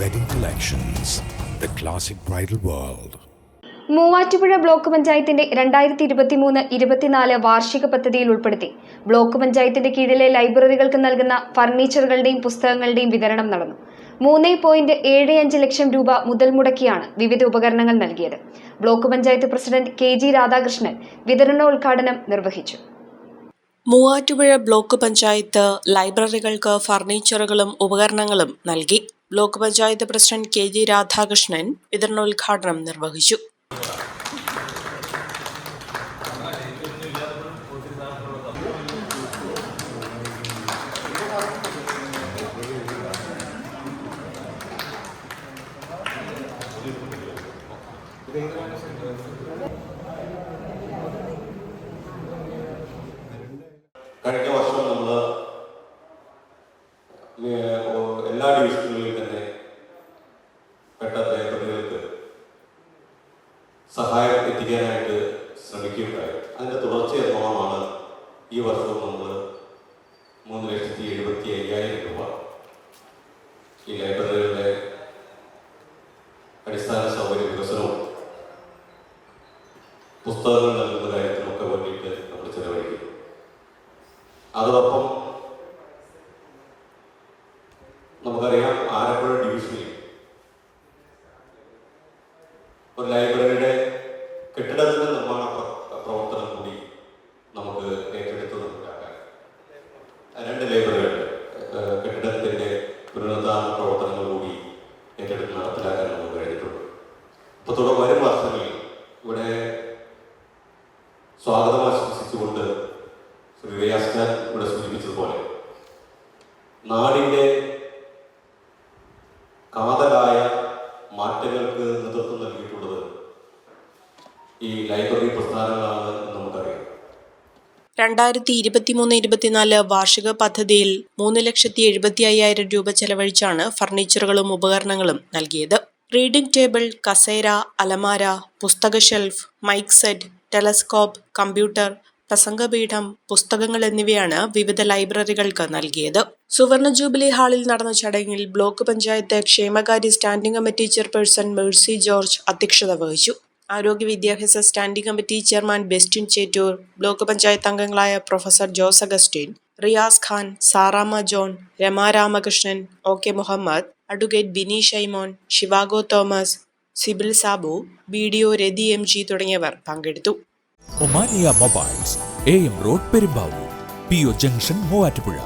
Wedding Collections, the classic bridal world. Muvattupuzha block പഞ്ചായത്തിന്റെ രണ്ടായിരത്തി ഇരുപത്തിമൂന്ന് ഇരുപത്തിനാല് വാർഷിക പദ്ധതിയിൽ ഉൾപ്പെടുത്തി. ബ്ലോക്ക് പഞ്ചായത്തിന്റെ കീഴിലെ ലൈബ്രറികൾക്ക് നൽകുന്ന ഫർണിച്ചറുകളുടെയും പുസ്തകങ്ങളുടെയും വിതരണം നടന്നു. മൂന്ന് പോയിന്റ് ഏഴ് അഞ്ച് ലക്ഷം രൂപ മുതൽ മുടക്കിയാണ് വിവിധ ഉപകരണങ്ങൾ നൽകിയത്. Block panchayat president K G Radhakrishnan വിതരണോദ്ഘാടനം നിർവഹിച്ചു. മൂവാറ്റുപുഴ ബ്ലോക്ക് പഞ്ചായത്ത് ലൈബ്രറികൾക്ക് ഫർണിച്ചറുകളും ഉപകരണങ്ങളും നൽകി. Block panchayat president K G Radhakrishnan വിതരണോദ്ഘാടനം നിർവഹിച്ചു. എല്ലാ ഡിവിഷനുകളിലും തന്നെ പെട്ട ലൈബ്രറികൾക്ക് സഹായം എത്തിക്കാനായിട്ട് ശ്രമിക്കുകയുണ്ടായി. അതിന്റെ തുടർച്ച ഈ വർഷവും നമ്മൾ മൂന്ന് ലക്ഷത്തി എഴുപത്തി അയ്യായിരം രൂപ ഈ ലൈബ്രറികളുടെ അടിസ്ഥാന സൗകര്യ വികസനവും പുസ്തകങ്ങൾ നൽകുന്ന കാര്യത്തിനൊക്കെ വേണ്ടിയിട്ട് നമ്മൾ ചെലവഴിക്കും അതോടൊപ്പം ഒരു ലൈബ്രറിയുടെ കെട്ടിടത്തിന്റെ നിർമ്മാണ പ്രവർത്തനം കൂടി നമുക്ക് ഏറ്റെടുത്ത് നമുക്കാക്കാം രണ്ട് ലൈബ്രറികളുണ്ട് ഏഹ് കെട്ടിടത്തിന്റെ പുനരുദ്ധാരണ പ്രവർത്തനങ്ങൾ കൂടി ഏറ്റെടുത്ത് നടപ്പിലാക്കാൻ നമുക്ക് കഴിഞ്ഞിട്ടുണ്ട്. അപ്പോൾ തുടർ വരും വർഷങ്ങളിൽ ഇവിടെ സ്വാഗതം ആശംസിച്ചുകൊണ്ട് ശ്രീ റിയാസ് ഖാൻ ഇവിടെ സൂചിപ്പിച്ചതുപോലെ നാടിന്റെ കാതലായ മാറ്റങ്ങൾക്ക് നേതൃത്വം നൽകിയിട്ടുള്ളത് ഈ ലൈബ്രറി പ്രസ്ഥാനങ്ങളാണ് നമുക്കറിയാം. രണ്ടായിരത്തി ഇരുപത്തിമൂന്ന് ഇരുപത്തിനാല് വാർഷിക പദ്ധതിയിൽ മൂന്ന് ലക്ഷത്തി എഴുപത്തി അയ്യായിരം രൂപ ചെലവഴിച്ചാണ് ഫർണിച്ചറുകളും ഉപകരണങ്ങളും നൽകിയത്. റീഡിംഗ് ടേബിൾ കസേര അലമാര പുസ്തക shelf mike set telescope computer പ്രസംഗപീഠം പുസ്തകങ്ങൾ എന്നിവയാണ് വിവിധ ലൈബ്രറികൾക്ക് നൽകിയത്. സുവർണ ജൂബിലി ഹാളിൽ നടന്ന ചടങ്ങിൽ ബ്ലോക്ക് പഞ്ചായത്ത് ക്ഷേമകാര്യ standing committee chairperson Mercy George അധ്യക്ഷത വഹിച്ചു. ആരോഗ്യ വിദ്യാഭ്യാസ standing committee chairman Bestin Chettoor block panchayat അംഗങ്ങളായ professor Jose Augustine Riyas Khan Saramma John Rama Ramakrishnan O K Muhammad advocate Bini Shaimon Shivago Thomas Sibil Sabu B D O Rathi M G തുടങ്ങിയവർ പങ്കെടുത്തു. Omania mobiles A M road Perumbavoor P O junction Muvattupuzha.